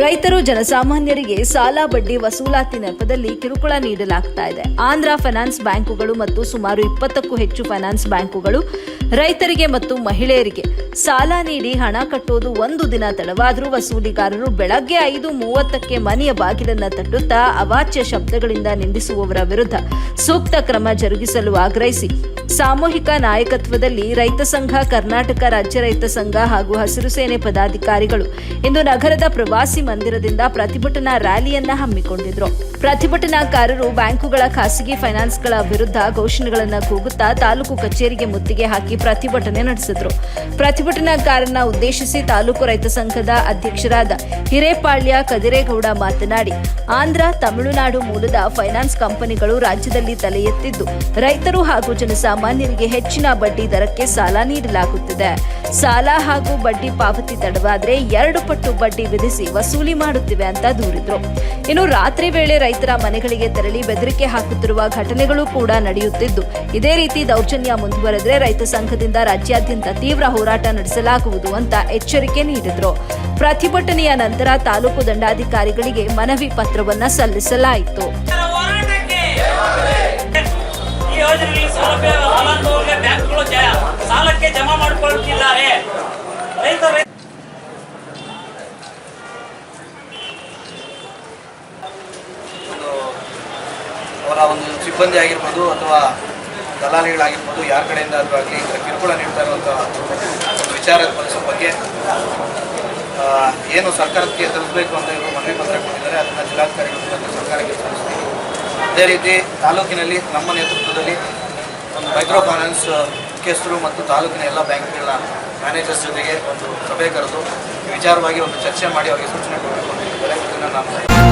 ರೈತರು ಜನಸಾಮಾನ್ಯರಿಗೆ ಸಾಲ, ಬಡ್ಡಿ ವಸೂಲಾತಿ ನೆಪದಲ್ಲಿ ಕಿರುಕುಳ ನೀಡಲಾಗ್ತಾ ಇದೆ. ಆಂಧ್ರ ಫೈನಾನ್ಸ್ ಬ್ಯಾಂಕುಗಳು ಮತ್ತು ಸುಮಾರು ಇಪ್ಪತ್ತಕ್ಕೂ ಹೆಚ್ಚು ಫೈನಾನ್ಸ್ ಬ್ಯಾಂಕುಗಳು ರೈತರಿಗೆ ಮತ್ತು ಮಹಿಳೆಯರಿಗೆ ಸಾಲ ನೀಡಿ ಹಣ ಕಟ್ಟುವುದು ಒಂದು ದಿನ ತಡವಾದರೂ ವಸೂಲಿಗಾರರು ಬೆಳಗ್ಗೆ ಐದು ಮೂವತ್ತಕ್ಕೆ ಮನೆಯ ಬಾಗಿಲನ್ನು ತಟ್ಟುತ್ತಾ ಅವಾಚ್ಯ ಶಬ್ದಗಳಿಂದ ನಿಂದಿಸುವವರ ವಿರುದ್ಧ ಸೂಕ್ತ ಕ್ರಮ ಜರುಗಿಸಲು ಆಗ್ರಹಿಸಿ. ಸಾಮೂಹಿಕ ನಾಯಕತ್ವದಲ್ಲಿ ರೈತ ಸಂಘ, ಕರ್ನಾಟಕ ರಾಜ್ಯ ರೈತ ಸಂಘ ಹಾಗೂ ಹಸಿರು ಸೇನೆ ಪದಾಧಿಕಾರಿಗಳು ಇಂದು ನಗರದ ಪ್ರವಾಸಿ ಮಂದಿರದಿಂದ ಪ್ರತಿಭಟನಾ ರ್ಯಾಲಿಯನ್ನ ಹಮ್ಮಿಕೊಂಡಿದ್ರು. ಪ್ರತಿಭಟನಾಕಾರರು ಬ್ಯಾಂಕುಗಳ ಖಾಸಗಿ ಫೈನಾನ್ಸ್ಗಳ ವಿರುದ್ಧ ಘೋಷಣೆಗಳನ್ನು ಕೂಗುತ್ತಾ ತಾಲೂಕು ಕಚೇರಿಗೆ ಮುತ್ತಿಗೆ ಹಾಕಿ ಪ್ರತಿಭಟನೆ ನಡೆಸಿದ್ರು. ಪ್ರತಿಭಟನಾಕಾರನ ಉದ್ದೇಶಿಸಿ ತಾಲೂಕು ರೈತ ಸಂಘದ ಅಧ್ಯಕ್ಷರಾದ ಹಿರೇಪಾಳ್ಯ ಕದಿರೇಗೌಡ ಮಾತನಾಡಿ, ಆಂಧ್ರ, ತಮಿಳುನಾಡು ಮೂಲದ ಫೈನಾನ್ಸ್ ಕಂಪನಿಗಳು ರಾಜ್ಯದಲ್ಲಿ ತಲೆ ಎತ್ತಿದ್ದು ರೈತರು ಹಾಗೂ ಜನಸಾಮಾನ್ಯರಿಗೆ ಹೆಚ್ಚಿನ ಬಡ್ಡಿ ದರಕ್ಕೆ ಸಾಲ ನೀಡಲಾಗುತ್ತಿದೆ. ಸಾಲ ಹಾಗೂ ಬಡ್ಡಿ ಪಾವತಿ ತಡವಾದ್ರೆ ಎರಡು ಪಟ್ಟು ಬಡ್ಡಿ ವಿಧಿಸಿ ವಸೂಲಿ ಮಾಡುತ್ತಿವೆ ಅಂತ ದೂರಿದ್ರು. ಇನ್ನು ರಾತ್ರಿ ವೇಳೆ ರೈತರ ಮನೆಗಳಿಗೆ ತೆರಳಿ ಬೆದರಿಕೆ ಹಾಕುತ್ತಿರುವ ಘಟನೆಗಳು ಕೂಡ ನಡೆಯುತ್ತಿದ್ದು. ಇದೇ ರೀತಿ ದೌರ್ಜನ್ಯ ಮುಂದುವರೆದ್ರೆ ರೈತ ಸಂಘದಿಂದ ರಾಜ್ಯಾದ್ಯಂತ ತೀವ್ರ ಹೋರಾಟ ನಡೆಸಲಾಗುವುದು ಅಂತ ಎಚ್ಚರಿಕೆ ನೀಡಿದ್ರು. ಪ್ರತಿಭಟನೆಯ ನಂತರ ತಾಲೂಕು ದಂಡಾಧಿಕಾರಿಗಳಿಗೆ ಮನವಿ ಪತ್ರವನ್ನ ಸಲ್ಲಿಸಲಾಯಿತು. ಯೋಜನೆಯಲ್ಲಿ ಸೌಲಭ್ಯ ಫಲಾನುಭವಿಗಳ ಬ್ಯಾಂಕ್ಗಳು ಸಾಲಕ್ಕೆ ಜಮಾ ಮಾಡಿಕೊಳ್ಳುತ್ತಿದ್ದಾರೆ ರೈತರು ಅವರ ಒಂದು ಸಿಬ್ಬಂದಿ ಆಗಿರ್ಬೋದು ಅಥವಾ ದಲಾಲಿಗಳಾಗಿರ್ಬೋದು, ಯಾರ ಕಡೆಯಿಂದ ಆಗಲಿ ಕಿರುಕುಳ ನೀಡ್ತಾ ಇರುವಂಥ ವಿಚಾರದ ಬಗ್ಗೆ ಏನು ಸರ್ಕಾರಕ್ಕೆ ತಲುಪಬೇಕು ಅಂತ ಇವರು ಮನವಿ ಅದೇ ರೀತಿ ತಾಲೂಕಿನಲ್ಲಿ ನಮ್ಮ ನೇತೃತ್ವದಲ್ಲಿ ಒಂದು ಮೈಕ್ರೋ ಫೈನಾನ್ಸ್ ಮುಖ್ಯಸ್ಥರು ಮತ್ತು ತಾಲೂಕಿನ ಎಲ್ಲ ಬ್ಯಾಂಕ್ಗಳ ಮ್ಯಾನೇಜರ್ಸ್ ಜೊತೆಗೆ ಒಂದು ಸಭೆ ಕರೆದು ವಿಚಾರವಾಗಿ ಒಂದು ಚರ್ಚೆ ಮಾಡಿ ಅವರಿಗೆ ಸೂಚನೆ ಕೊಟ್ಟುಕೊಂಡಿದ್ದಾರೆ. ಇದನ್ನು ನಾನು